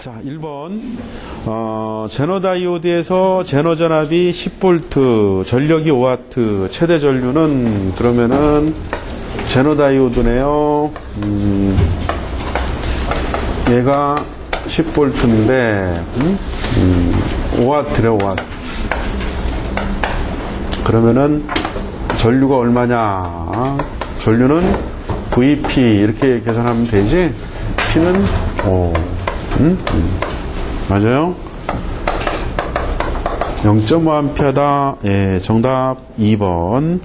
자, 1번. 어, 제너 다이오드에서 제너 전압이 10V, 전력이 5W, 최대 전류는 그러면은 제너 다이오드네요. 음, 얘가 10V인데, 음? 음, 5W래, 5W. 그러면은 전류가 얼마냐? 전류는 VP 이렇게 계산하면 되지? P는 5. 음? 음. 맞아요? 0.5A다. 예, 정답 2번.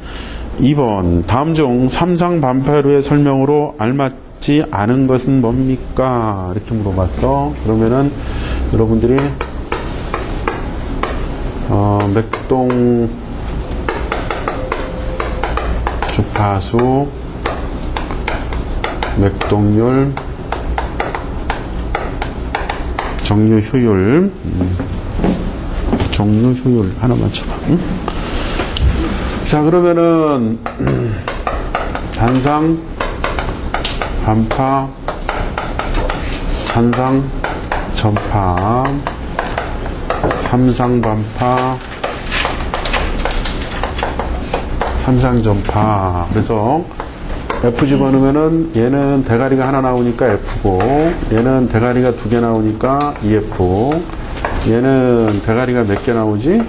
2번. 다음 중 삼상 반파류의 설명으로 알맞지 않은 것은 뭡니까? 이렇게 물어봤어. 그러면은 여러분들이 어, 맥동 주파수 맥동률 정류 효율 음. 정류 효율 하나만 쳐봐 응? 자 그러면은 음, 단상 반파 산상 전파 삼상 반파 삼상 전파 그래서 F 집어넣으면은 얘는 대가리가 하나 나오니까 F고 얘는 대가리가 두 개 나오니까 EF 얘는 대가리가 몇 개 나오지?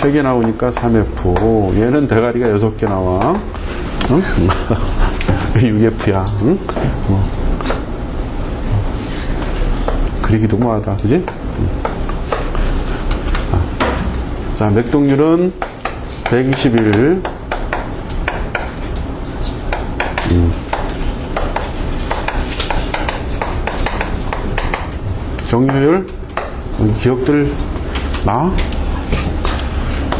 세 개 나오니까 3F 얘는 대가리가 여섯 개 나와 응? 6F야 응? 어. 그리기도 뭐하다 그지? 자 맥동률은 121 정률 기억들 나?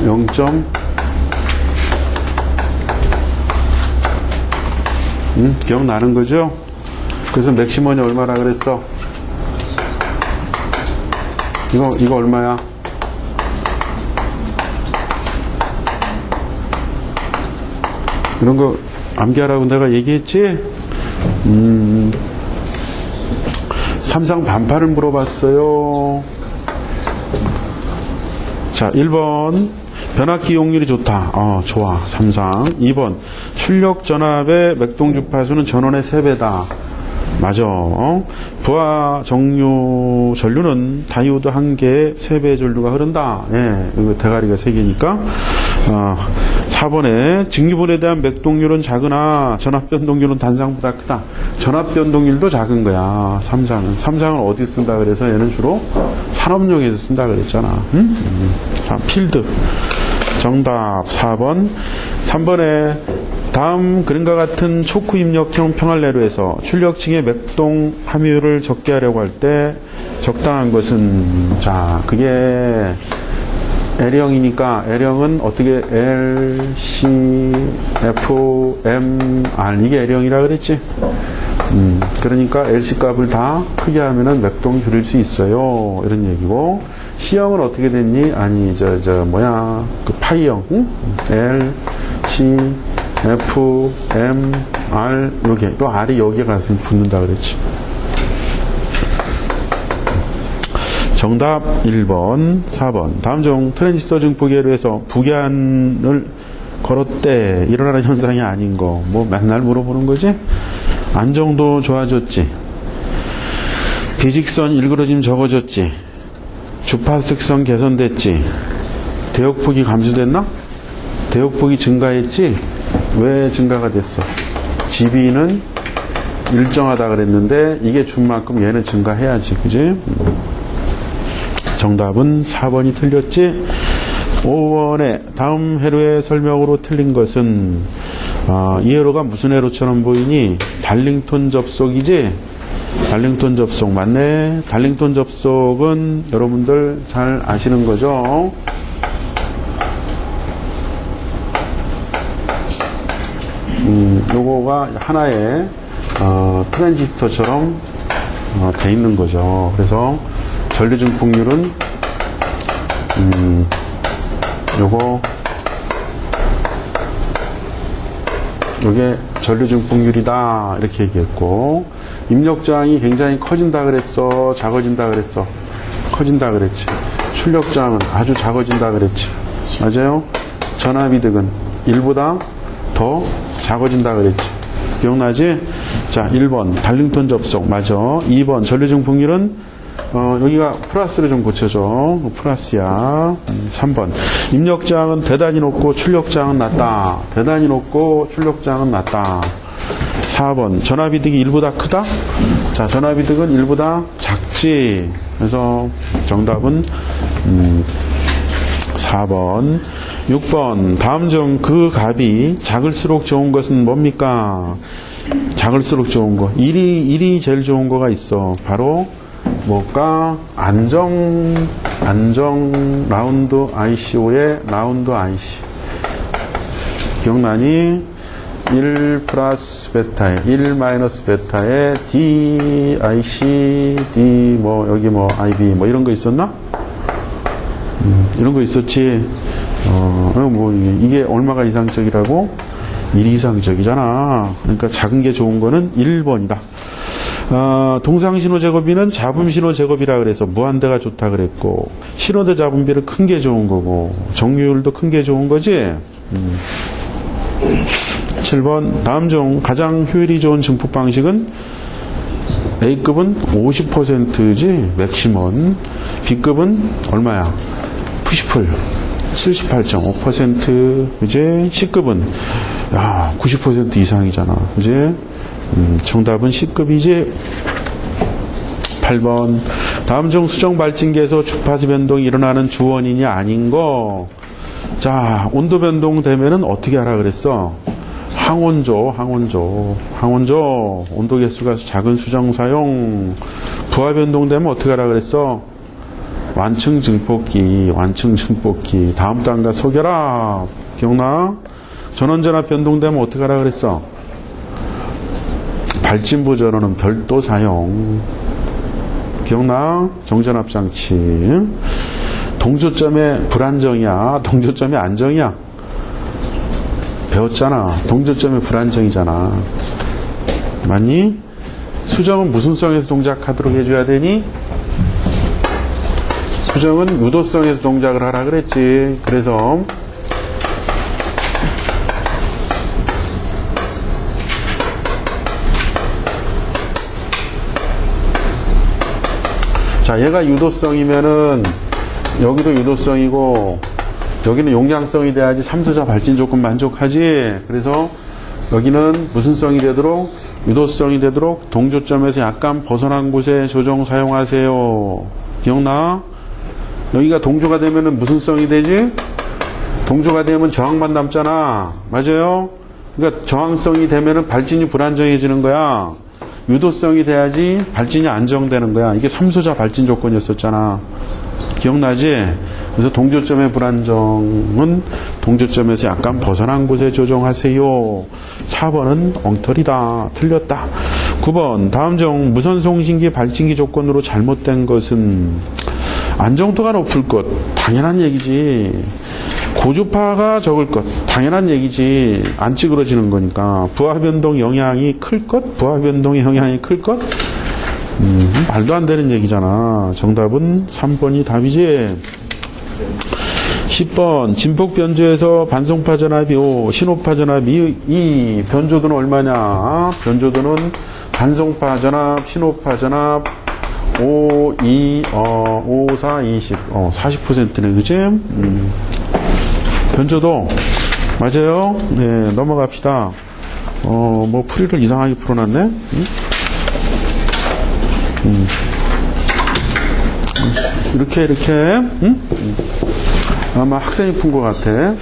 0. 음, 기억나는 거죠? 그래서 맥시멈이 얼마라 그랬어? 이거, 이거 얼마야? 이런 거 암기하라고 내가 얘기했지? 음, 삼상 반파를 물어봤어요. 자, 1번. 변압기 이용률이 좋다. 어, 좋아. 삼상. 2번. 출력 전압의 맥동 주파수는 전원의 3배다. 맞아. 어? 부하 정류 전류는 다이오드 한 개에 3배의 전류가 흐른다. 예, 이거 대가리가 3개니까. 어, 4번에 직류본에 대한 맥동률은 작으나 전압 변동률은 단상보다 크다. 전압 변동률도 작은 거야. 3장은. 3장은 어디 쓴다 그래서 얘는 주로 산업용에서 쓴다 그랬잖아. 응? 음. 자, 필드. 정답 4번. 3번에 다음 그림과 같은 초크 입력형 평활내로에서 출력층의 맥동 함유율을 적게 하려고 할 때 적당한 것은 자 그게 L형이니까 L형은 어떻게 L, C, F, M, R 이게 L형이라 그랬지? 음, 그러니까 LC 값을 다 크게 하면은 맥동 줄일 수 있어요. 이런 얘기고 C형은 어떻게 됐니? 아니 저저 뭐야 그 파이형 응? L, C, F, M, R 여기 또 R이 여기에 가서 붙는다 그랬지. 정답 1번, 4번. 다음 중 트랜지스터 증폭계로 해서 부기한을 걸었대 일어나는 현상이 아닌 거. 뭐 맨날 물어보는 거지? 안정도 좋아졌지. 비직선 일그러짐 적어졌지. 주파 특성 개선됐지. 대역폭이 감소됐나? 대역폭이 증가했지? 왜 증가가 됐어? GB는 일정하다 그랬는데 이게 준 만큼 얘는 증가해야지. 그지? 정답은 4번이 틀렸지. 5번에 다음 회로의 설명으로 틀린 것은 아, 이 회로가 무슨 회로처럼 보이니? 달링톤 접속이지? 달링톤 접속 맞네. 달링톤 접속은 여러분들 잘 아시는 거죠? 음, 요거가 하나의 어, 트랜지스터처럼 어, 돼 있는 거죠. 그래서 전류 증폭률은 음, 요거 요게 전류 증폭률이다 이렇게 얘기했고 입력장이 굉장히 커진다 그랬어? 작아진다 그랬어? 커진다 그랬지. 출력장은 아주 작아진다 그랬지. 맞아요? 전압이득은 1보다 더 작아진다 그랬지. 기억나지? 자, 1번 달링턴 접속 맞아. 2번 전류증폭률은 어, 여기가 플러스로 좀 고쳐줘. 플러스야. 음, 3번. 입력장은 대단히 높고 출력장은 낮다. 대단히 높고 출력장은 낮다. 4번. 전압이득이 1보다 크다? 자, 전압이득은 1보다 작지. 그래서 정답은, 음, 4번. 6번. 다음 중 그 값이 작을수록 좋은 것은 뭡니까? 작을수록 좋은 거. 1이, 1이 제일 좋은 거가 있어. 바로, 뭘까? 안정, 안정 라운드 ICO의 라운드 IC. 기억나니? 1 플러스 베타에 1 마이너스 베타에 D, IC, D 뭐 여기 뭐 IB 뭐 이런 거 있었나? 음, 이런 거 있었지. 어, 뭐 이게, 이게 얼마가 이상적이라고? 1 이상적이잖아. 그러니까 작은 게 좋은 거는 1번이다. 어, 동상신호 제거비는 잡음신호 제거비라 그래서 무한대가 좋다 그랬고 신호대 잡음비는 큰 게 좋은 거고 정류율도 큰 게 좋은 거지. 음. 7번 다음 중 가장 효율이 좋은 증폭 방식은 A급은 50%지 맥시멈 B급은 얼마야? 푸시풀 78.5% 이제 C급은 야, 90% 이상이잖아. 이제 음, 정답은 C급이지. 8번. 다음 중 수정 발진기에서 주파수 변동이 일어나는 주원인이 아닌 거. 자, 온도 변동 되면은 어떻게 하라 그랬어? 항온조, 항온조, 항온조. 온도 개수가 작은 수정 사용. 부하 변동 되면 어떻게 하라 그랬어? 완층 증폭기, 완층 증폭기. 다음 단가 소결합. 기억나? 전원전압 변동되면 어떻게 하라 그랬어? 발진부 전원은 별도 사용. 기억나? 정전압 장치. 동조점의 불안정이야. 동조점의 안정이야. 배웠잖아. 동조점의 불안정이잖아. 맞니? 수정은 무슨 성에서 동작하도록 해줘야 되니? 수정은 유도성에서 동작을 하라 그랬지. 그래서 자, 얘가 유도성이면은 여기도 유도성이고 여기는 용량성이 돼야지 삼소자 발진 조건 만족하지. 그래서 여기는 무슨 성이 되도록 유도성이 되도록 동조점에서 약간 벗어난 곳에 조정 사용하세요. 기억나? 여기가 동조가 되면은 무슨 성이 되지? 동조가 되면 저항만 남잖아. 맞아요? 그러니까 저항성이 되면은 발진이 불안정해지는 거야. 유도성이 돼야지 발진이 안정되는 거야. 이게 삼소자 발진 조건이었었잖아. 기억나지? 그래서 동조점의 불안정은 동조점에서 약간 벗어난 곳에 조정하세요. 4번은 엉터리다. 틀렸다. 9번 다음 중 무선송신기 발진기 조건으로 잘못된 것은 안정도가 높을 것. 당연한 얘기지. 고주파가 적을 것. 당연한 얘기지. 안 찌그러지는 거니까. 부하 변동 영향이 클 것? 부하 변동의 영향이 클 것? 음, 말도 안 되는 얘기잖아. 정답은 3번이 답이지. 10번. 진폭 변조에서 반송파 전압이 5 신호파 전압이 2 변조도는 얼마냐? 변조도는 반송파 전압 신호파 전압. 5, 2, 어, 5, 4, 20, 어, 40%네, 그지? 음. 변조도 맞아요. 네, 넘어갑시다. 어, 뭐 풀이를 이상하게 풀어놨네. 응? 음. 이렇게 이렇게 응? 아마 학생이 푼 것 같아.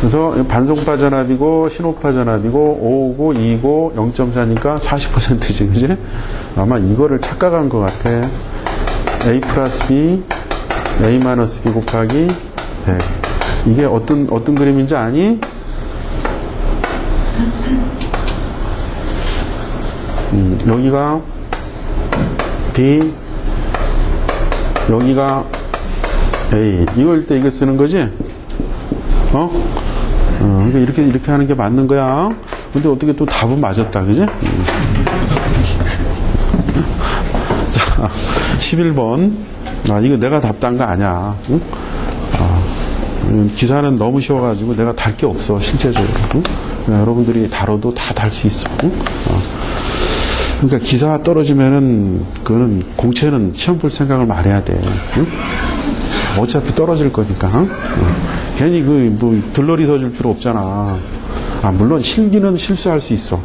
그래서 반송파 전압이고 신호파 전압이고 5고 2고 0.4니까 40%지, 그지? 아마 이거를 착각한 것 같아. A 플러스 B, A 마이너스 B 곱하기 100. 이게 어떤 어떤 그림인지 아니? 음, 여기가 B, 여기가 A. 이걸 때 이거 쓰는 거지? 어? 어, 이렇게 이렇게 하는 게 맞는 거야. 근데 어떻게 또 답은 맞았다, 그지? 음. 11번. 아, 이거 내가 답단 거 아니야. 응? 아, 음, 기사는 너무 쉬워가지고 내가 달 게 없어, 실제적으로. 응? 그러니까 여러분들이 다뤄도 다 달 수 있어. 응? 어. 그러니까 기사 떨어지면은, 그거는, 공채는 시험 볼 생각을 말해야 돼. 응? 어차피 떨어질 거니까. 응? 응. 괜히 그, 뭐, 들러리 서줄 필요 없잖아. 아, 물론 실기는 실수할 수 있어.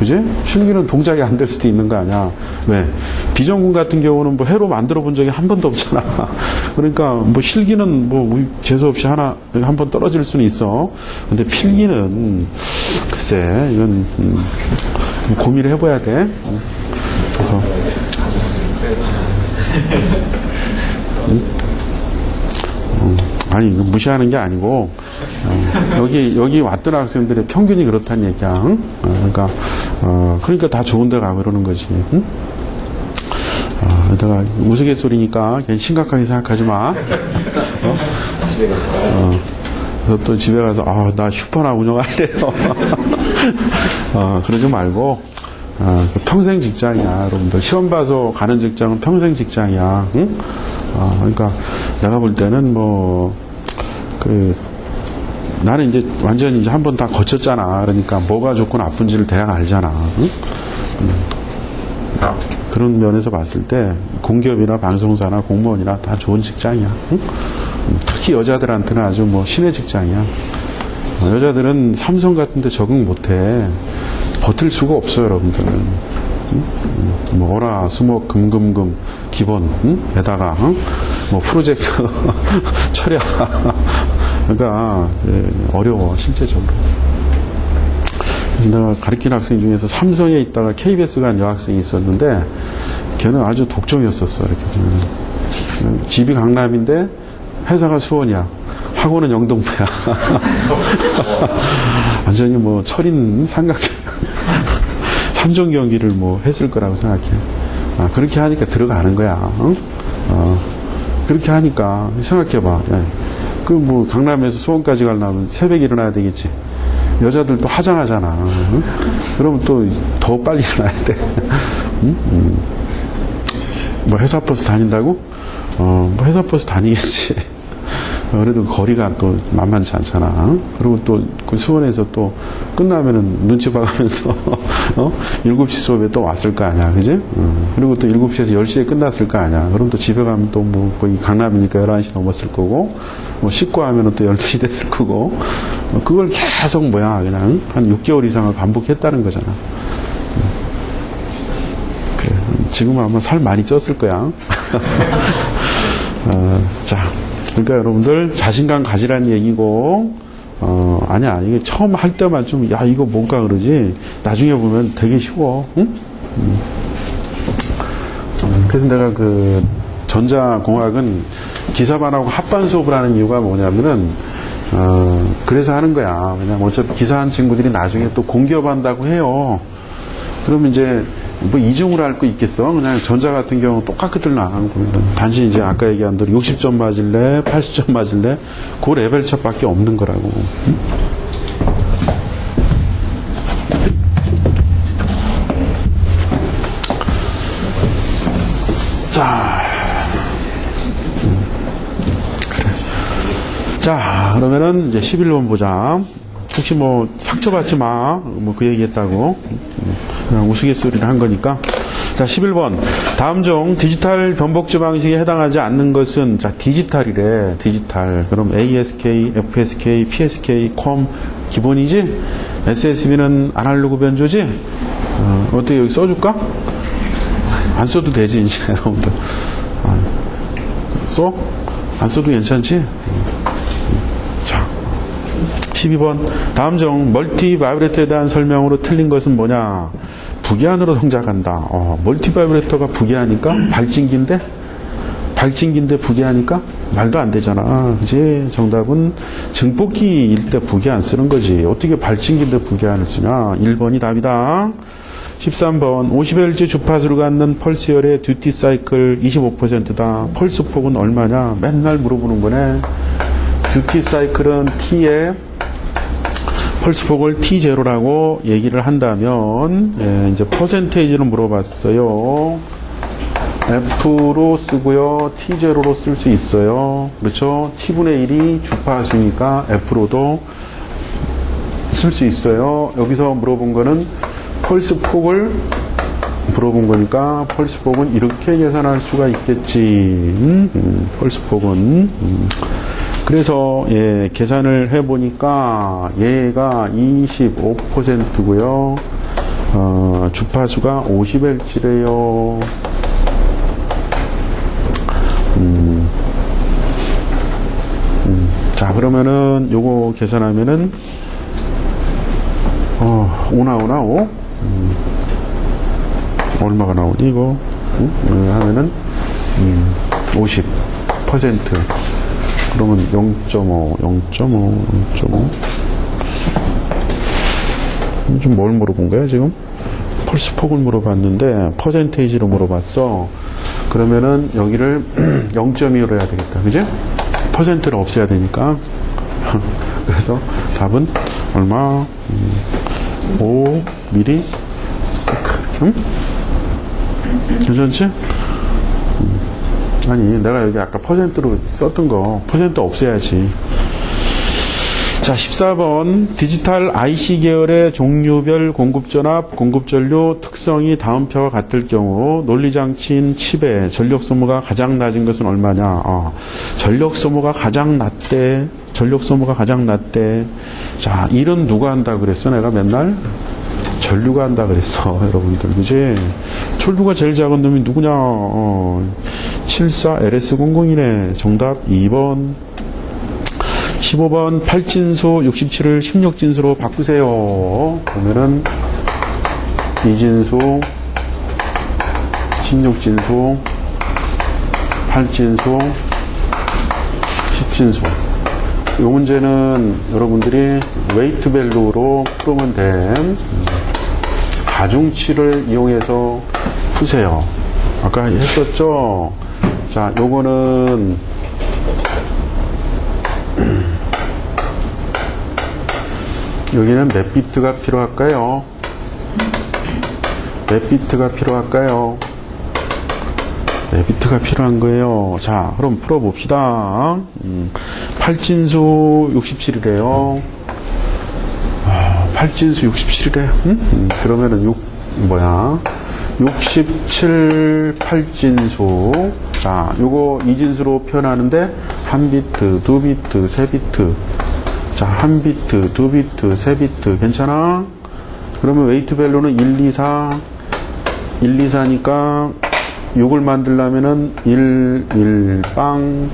그지? 실기는 동작이 안 될 수도 있는 거 아니야. 왜? 비전군 같은 경우는 뭐 해로 만들어 본 적이 한 번도 없잖아. 그러니까 뭐 실기는 뭐 재수없이 하나, 한 번 떨어질 수는 있어. 근데 필기는 글쎄, 이건, 음, 고민을 해봐야 돼. 그래서. 음, 아니, 이거 무시하는 게 아니고, 어, 여기, 여기 왔던 학생들의 평균이 그렇다는 얘기야. 응? 어, 그러니까, 어, 그러니까 다 좋은 데 가고 그러는 거지. 응? 어, 우스갯소리니까 그냥 심각하게 생각하지 마. 어? 어, 그래서 또 집에 가서, 아, 나 슈퍼나 운영할래요. 어, 그러지 말고, 아, 그 평생 직장이야, 여러분들. 시험 봐서 가는 직장은 평생 직장이야. 응? 아, 그러니까 내가 볼 때는 뭐, 그, 나는 이제 완전히 이제 한 번 다 거쳤잖아. 그러니까 뭐가 좋고 나쁜지를 대략 알잖아. 응? 음. 그런 면에서 봤을 때 공기업이나 방송사나 공무원이나 다 좋은 직장이야. 응? 음, 특히 여자들한테는 아주 뭐 신의 직장이야. 어, 여자들은 삼성 같은 데 적응 못해. 버틸 수가 없어요, 여러분들은. 응? 음, 뭐, 어라, 수목, 금금금, 기본, 응? 에다가, 응? 뭐, 프로젝트, 철야. 그러니까, 예, 어려워, 실제적으로. 내가 가르친 학생 중에서 삼성에 있다가 KBS 간 여학생이 있었는데, 걔는 아주 독종이었었어, 이렇게. 음, 집이 강남인데, 회사가 수원이야. 학원은 영동부야. 완전히 뭐, 철인 삼각형. 삼종 경기를 뭐 했을 거라고 생각해. 아, 그렇게 하니까 들어가는 거야. 어? 어, 그렇게 하니까 생각해봐. 예. 그 뭐 강남에서 수원까지 가려면 새벽에 일어나야 되겠지. 여자들도 화장하잖아. 응? 그러면 또 더 빨리 일어나야 돼. 응? 응. 뭐 회사 버스 다닌다고? 어, 뭐 회사 버스 다니겠지. 어, 그래도 거리가 또 만만치 않잖아. 그리고 또 그 수원에서 또 끝나면은 눈치 봐가면서 어? 7시 수업에 또 왔을 거 아니야. 그지? 어. 그리고 또 7시에서 10시에 끝났을 거 아니야. 그럼 또 집에 가면 또 뭐 거의 강남이니까 11시 넘었을 거고 뭐 씻고 하면은 또 12시 됐을 거고 어, 그걸 계속 뭐야 그냥 한 6개월 이상을 반복했다는 거잖아. 그래. 지금은 아마 살 많이 쪘을 거야. 어, 자. 그러니까 여러분들 자신감 가지라는 얘기고 어 아니야. 이게 처음 할 때만 좀 야 이거 뭔가 그러지? 나중에 보면 되게 쉬워. 응? 음. 그래서 내가 그 전자공학은 기사반하고 합반 수업을 하는 이유가 뭐냐면은 어 그래서 하는 거야. 왜냐면 어차피 기사한 친구들이 나중에 또 공기업 한다고 해요. 그러면 이제 뭐 이중으로 할 거 있겠어? 그냥 전자 같은 경우 똑같거든 나가는 거는 단지 이제 아까 얘기한 대로 60점 맞을래, 80점 맞을래, 그 레벨 차밖에 없는 거라고. 자, 그래. 자, 그러면은 이제 11번 보자. 혹시 뭐 상처받지 마. 뭐 그 얘기했다고. 우스갯소리를 한 거니까. 자, 11번. 다음 중 디지털 변복주 방식에 해당하지 않는 것은 자, 디지털이래. 디지털. 그럼 ASK, FSK, PSK, 컴 기본이지? SSB는 아날로그 변조지? 어, 어떻게 여기 써줄까? 안 써도 되지, 이제, 여러분들. 아, 써? 안 써도 괜찮지? 자, 12번. 다음 중 멀티 바이브레터에 대한 설명으로 틀린 것은 뭐냐? 부기한으로 동작한다. 어, 멀티 바이브레터가 부기하니까 발진기인데? 발진기인데 부기하니까? 말도 안 되잖아. 그지? 정답은 증폭기일 때 부기 안 쓰는 거지. 어떻게 발진기인데 부기한을 쓰냐? 1번이 답이다. 13번 50Hz 주파수를 갖는 펄스열의 듀티 사이클 25%다. 펄스 폭은 얼마냐? 맨날 물어보는 거네. 듀티 사이클은 T에 펄스 폭을 T0라고 얘기를 한다면 예, 이제 퍼센테이지를 물어봤어요. F로 쓰고요. T0로 쓸 수 있어요. 그렇죠? T분의 1이 주파수니까 F로도 쓸 수 있어요. 여기서 물어본 거는 펄스 폭을 물어본 거니까 펄스 폭은 이렇게 계산할 수가 있겠지. 음, 음, 펄스 폭은. 음. 그래서 예, 계산을 해보니까 얘가 25%고요. 어, 주파수가 50Hz래요. 자, 그러면은 요거 계산하면은 어, 오나 오나 오? 음, 얼마가 나오니 이거? 음, 음, 하면은 음, 50% 그러면 0.5, 0.5, 0.5. 지금 뭘 물어본 거야 지금? 펄스 폭을 물어봤는데 퍼센테이지로 물어봤어. 그러면은 여기를 0.2로 해야 되겠다. 그지? 퍼센트를 없애야 되니까. 그래서 답은 얼마? 음, 5 미리 세크. 응? 괜찮지? 음. 아니, 내가 여기 아까 퍼센트로 썼던 거, 퍼센트 없애야지. 자, 14번. 디지털 IC 계열의 종류별 공급전압, 공급전류 특성이 다음 표와 같을 경우 논리장치인 칩의 전력 소모가 가장 낮은 것은 얼마냐? 어, 전력 소모가 가장 낮대. 전력 소모가 가장 낮대. 자, 일은 누가 한다 그랬어? 내가 맨날? 전류가 한다 그랬어, 여러분들. 그지? 전류가 제일 작은 놈이 누구냐? 어, 74 LS00이네. 정답 2번. 15번 8진수 67을 16진수로 바꾸세요. 그러면은 2진수, 16진수, 8진수, 10진수. 이 문제는 여러분들이 웨이트 밸류로 풀면 된 가중치를 이용해서 푸세요. 아까 했었죠? 자, 요거는 여기는 몇 비트가 필요할까요? 몇 비트가 필요할까요? 몇 비트가 필요한 거예요. 자, 그럼 풀어봅시다. 음, 8진수 67이래요. 아, 8진수 67이래. 음? 음, 그러면은 6, 뭐야. 67 8진수. 자, 요거 2진수로 표현하는데, 한 비트, 두 비트, 세 비트. 자, 한 비트, 두 비트, 세 비트. 괜찮아? 그러면 웨이트 밸류는 1, 2, 4. 1, 2, 4니까 6을 만들려면은 1, 1, 빵.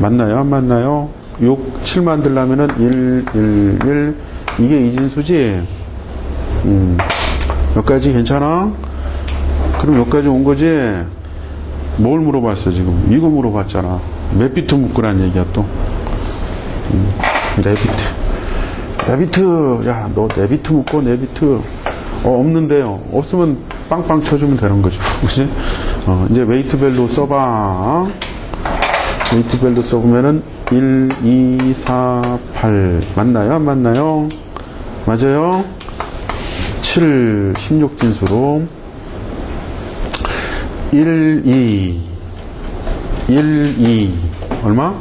맞나요? 안 맞나요? 6, 7 만들려면은 1, 1, 1. 이게 이진수지? 음. 여기까지 괜찮아? 그럼 여기까지 온 거지? 뭘 물어봤어, 지금? 이거 물어봤잖아. 몇 비트 묶으란 얘기야, 또? 음. 네 비트. 네 비트. 야, 너 네 비트 묶어, 네 비트. 어, 없는데요. 없으면 빵빵 쳐주면 되는 거죠. 그지? 어, 이제 웨이트 벨로 써봐. 웨이트 벨로 써보면은 1, 2, 4, 8. 맞나요? 안 맞나요? 맞아요? 7, 16진수로. 1, 2. 1, 2. 얼마?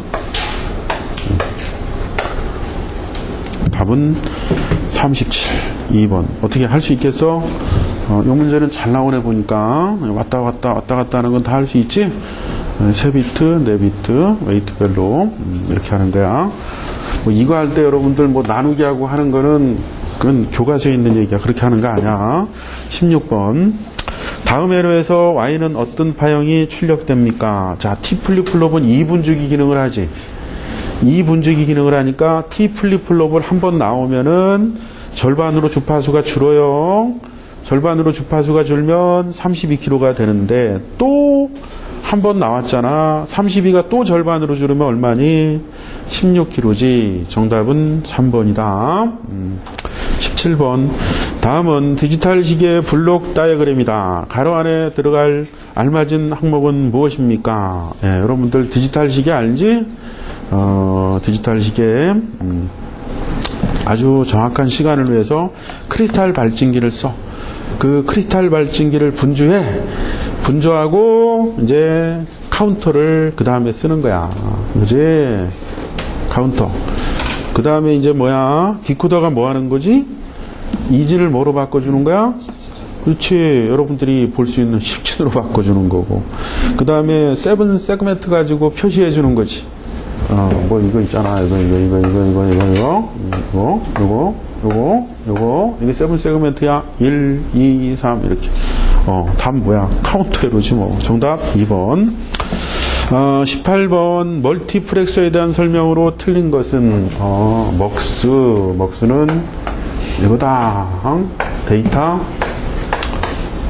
답은 37. 2번. 어떻게 할 수 있겠어? 어, 이 문제는 잘 나오네 보니까. 왔다 갔다 왔다 갔다 하는 건 다 할 수 있지? 어, 세 비트, 네 비트, 웨이트 별로. 음, 이렇게 하는 거야. 뭐 이거 할 때 여러분들 뭐 나누기 하고 하는 거는 그건 교과서에 있는 얘기야. 그렇게 하는 거 아니야. 16번. 다음 회로에서 Y는 어떤 파형이 출력됩니까? 자, T 플립플롭은 2분주기 기능을 하지. 2분주기 기능을 하니까 T 플립플롭을 한 번 나오면은 절반으로 주파수가 줄어요. 절반으로 주파수가 줄면 32kH가 되는데 또 한 번 나왔잖아. 32가 또 절반으로 줄으면 얼마니? 16kH지. 정답은 3번이다. 음, 17번. 다음은 디지털 시계 블록 다이어그램이다. 가로 안에 들어갈 알맞은 항목은 무엇입니까? 예, 여러분들 디지털 시계 알지? 어, 디지털 시계. 음, 아주 정확한 시간을 위해서 크리스탈 발진기를 써. 그 크리스탈 발진기를 분주해 분조하고 이제 카운터를 그 다음에 쓰는 거야. 그지? 카운터. 그 다음에 이제 뭐야? 디코더가 뭐 하는 거지? 이진을 뭐로 바꿔주는 거야? 그렇지. 여러분들이 볼 수 있는 17으로 바꿔주는 거고. 그 다음에 세븐 세그멘트 가지고 표시해 주는 거지. 어, 뭐 이거 있잖아. 이거, 이거, 이거, 이거, 이거, 이거, 이거, 이거, 이거, 요거, 요거. 이게 세븐 세그멘트야. 1, 2, 3, 이렇게. 어, 답 뭐야? 카운터로지 뭐. 정답 2번. 어, 18번 멀티플렉서에 대한 설명으로 틀린 것은 어, 먹스 먹스는 이거다 응? 데이터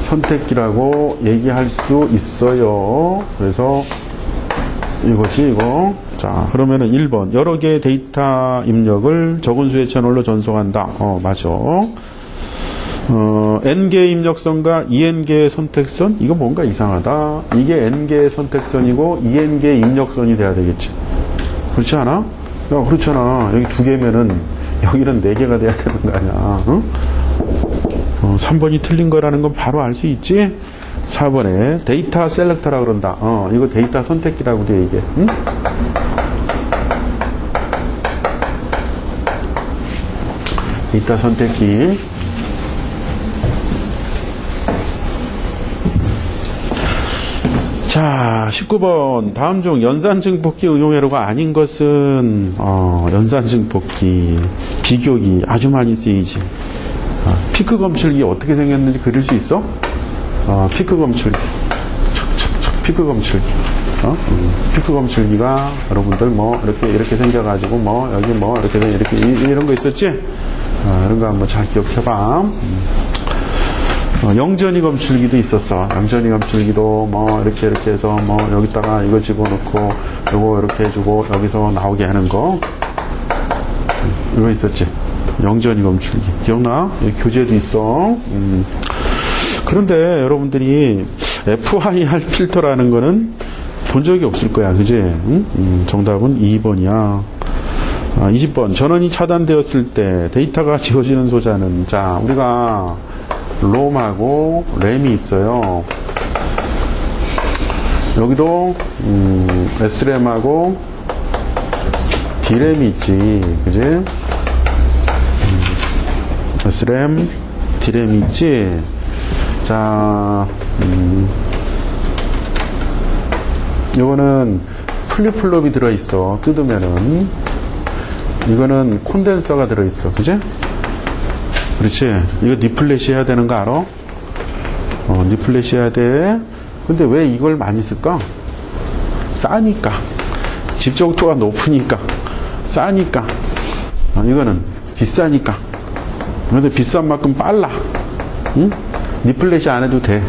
선택기라고 얘기할 수 있어요 그래서 이거지 이거 자 그러면은 1번 여러 개의 데이터 입력을 적은 수의 채널로 전송한다 어 맞아 어, n개의 입력선과 2n개의 선택선? 이거 뭔가 이상하다. 이게 n개의 선택선이고 2n개의 입력선이 돼야 되겠지. 그렇지 않아? 야 그렇잖아. 여기 두 개면은 여기는 네 개가 돼야 되는 거 아니야. 응? 어, 3번이 틀린 거라는 건 바로 알 수 있지? 4번에 데이터 셀렉터라 그런다. 어 이거 데이터 선택기라고 돼 이게. 응? 데이터 선택기 자, 19번. 다음 중 연산증폭기 의용회로가 아닌 것은, 어, 연산증폭기, 비교기 아주 많이 쓰이지. 아, 피크 검출기 어떻게 생겼는지 그릴 수 있어? 어, 피크 검출기. 피크 검출기. 어? 음, 피크 검출기가 여러분들 뭐, 이렇게, 이렇게 생겨가지고 뭐, 여기 뭐, 이렇게, 이렇게, 이- 이런 거 있었지? 어, 이런 거 한번 잘 기억해봐. 음. 어, 영전이 검출기도 있었어. 영전이 검출기도 뭐 이렇게 이렇게 해서 뭐 여기다가 이거 집어넣고 요거 이렇게 해주고 여기서 나오게 하는 거 이거 있었지. 영전이 검출기 기억나? 교재도 있어. 음. 그런데 여러분들이 FIR 필터라는 거는 본 적이 없을 거야, 그지? 응? 음, 정답은 2번이야. 아, 20번 전원이 차단되었을 때 데이터가 지워지는 소자는 자 우리가 롬하고 램이 있어요. 여기도 음, SRAM하고 D램이 있지, 그지? 음, SRAM, D램이 있지. 자, 음, 이거는 플립플롭이 들어있어. 뜯으면은 이거는 콘덴서가 들어있어, 그지? 그렇지. 이거 니플래시 해야 되는 거 알아? 어, 니플래시 해야 돼. 근데 왜 이걸 많이 쓸까? 싸니까. 집적도가 높으니까. 싸니까. 어, 이거는 비싸니까. 근데 비싼 만큼 빨라. 응? 니플래시 안 해도 돼.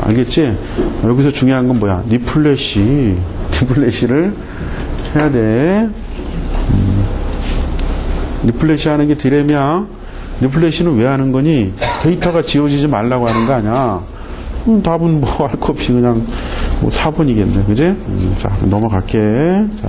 알겠지? 여기서 중요한 건 뭐야? 니플래시. 니플래시를 해야 돼. 리플래시 하는 게 디램이야. 리플래시는 왜 하는 거니? 데이터가 지워지지 말라고 하는 거 아니야. 음, 답은 뭐 할 거 없이 그냥 뭐 4번이겠네. 그지? 음, 자, 넘어갈게. 자.